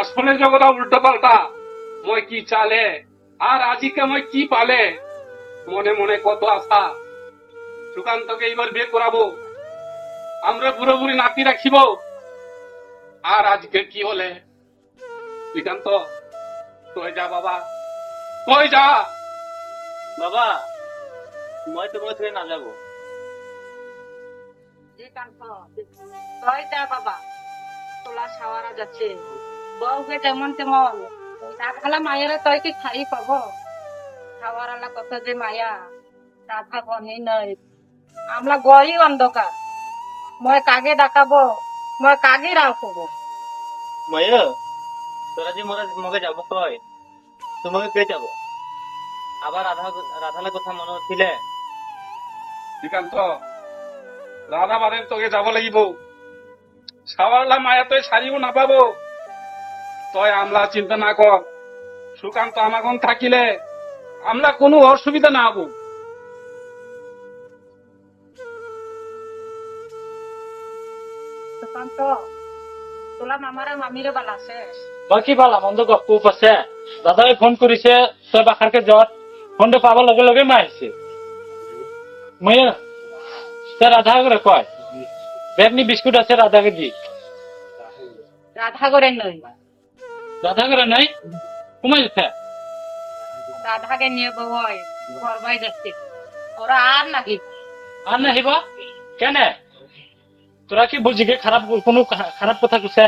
আসলে জগৎ উল্টো পাল্টা। মই কি চালে? আর আজিকে মই কি পালে? মনে মনে কত আশা। সুকান্তকে এইবার বিয়ে করাবো। আমরা বুড়ো বুড়ি নাতি রাখিব। আর আজকে কি হলে? শ্রীকান্ত কই যা বাবা? কই যা? বাবা মই তোমার থেকে না যাব শ্রীকান্ত তই যা বাবা? তোলা সাওয়ারা যাচ্ছে। বউকে যেমন তেমন। রাধালা মায়েরা তই কি খাই পাব? সাওয়ারালা কত যে মায়া। রাধা বনি নয় আমরা গই অন্ধকার। মই কাগে ডাকাবো মই কাগে রাখব মায়া তোরা যে মোরা মগে যাব কয়? তোমাকে কে যাব? আবার রাধা রাধালা কথা মনে হচ্ছিলে শ্রীকান্ত রাধা বাদের তোকে যাব লাগিব। সাওয়ারলা মায়া তুই সারিও না পাবো। তই আমলা চিন্তা না কর। সুকান্ত আমাগন থাকিলে আমলা কোনো অসুবিধা না হব। সুকান্ত তোলা মামারা মামিরে বালাছে বাকি বালা মন্দ গপ্প আছে? দাদাই ফোন কৰিছে তই ফোনটো লগে লগে মই আহিছে মই তই ৰাধা করে কয় বেগনি বিস্কুট আছে রাধাকে দি। রাধা করে নই রাধা করে নাই? কমাই যাচ্ছে? রাধাকে নিয়ে বউ করবাই যাচ্ছে। ওরা আর নাকি আর না আহিবা কেনে? তোরা কি বুঝিকে খারাপ কোনো খারাপ কথা কৈছে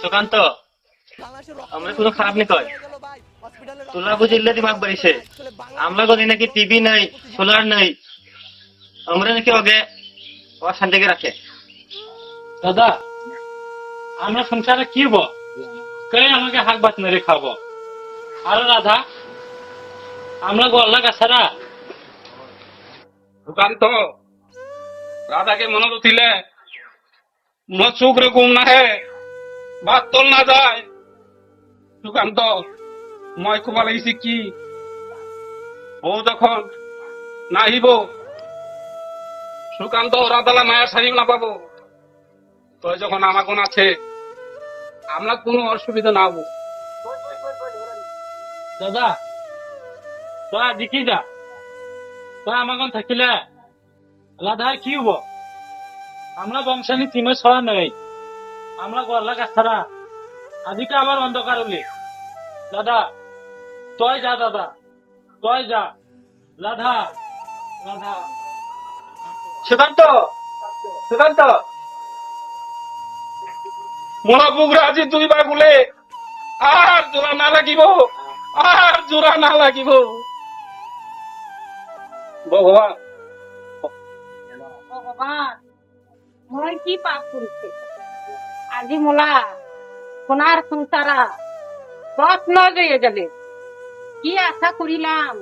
সুকান্ত আমরা কোনো খারাপ নি কয়। তোলা বুঝিলে দিমাগ বাড়িছে। আমরা গদি নাকি টিভি নাই সোলার নাই। আমরা নাকি ওকে অশান্তিকে রাখে। দাদা আমরা সংসারে কি হব? কে আমাকে হাক বাত মেরে খাব আর রাধা, আমরা গল্লা গাছারা সুকান্ত, রাধাকে মনে দিলে মো চোখ রে ঘুম না হে ভাত তোল না যায়। সুকান্ত, মই কোবা লাগিছে কি? বউ যখন নাহিব, সুকান্ত রাধালা মায়া সারিও না পাবো। তই যখন আমাগন আছে আমরা কোনো অসুবিধা না হব দাদা আজি কি যা। তই আমাগন থাকিলে। কি হব? আমরা আমরা গাছারা আজকে আবার অন্ধকার হলি। দাদা, তই যা দাদা, তই যা। রাধা রাধা। সুকান্ত সুকান্ত বুকরা আজি দুই বা বলে আর জোড়া না লাগিব, আর জোড়া না লাগিব। ভগবান। মই কি পাপ করেছি আজি মোলা সোনার সংসারা সব নজয়ে যাবে কি আশা করিলাম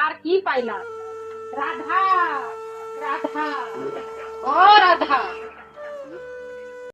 আর কি পাইলাম? রাধা রাধা ও রাধা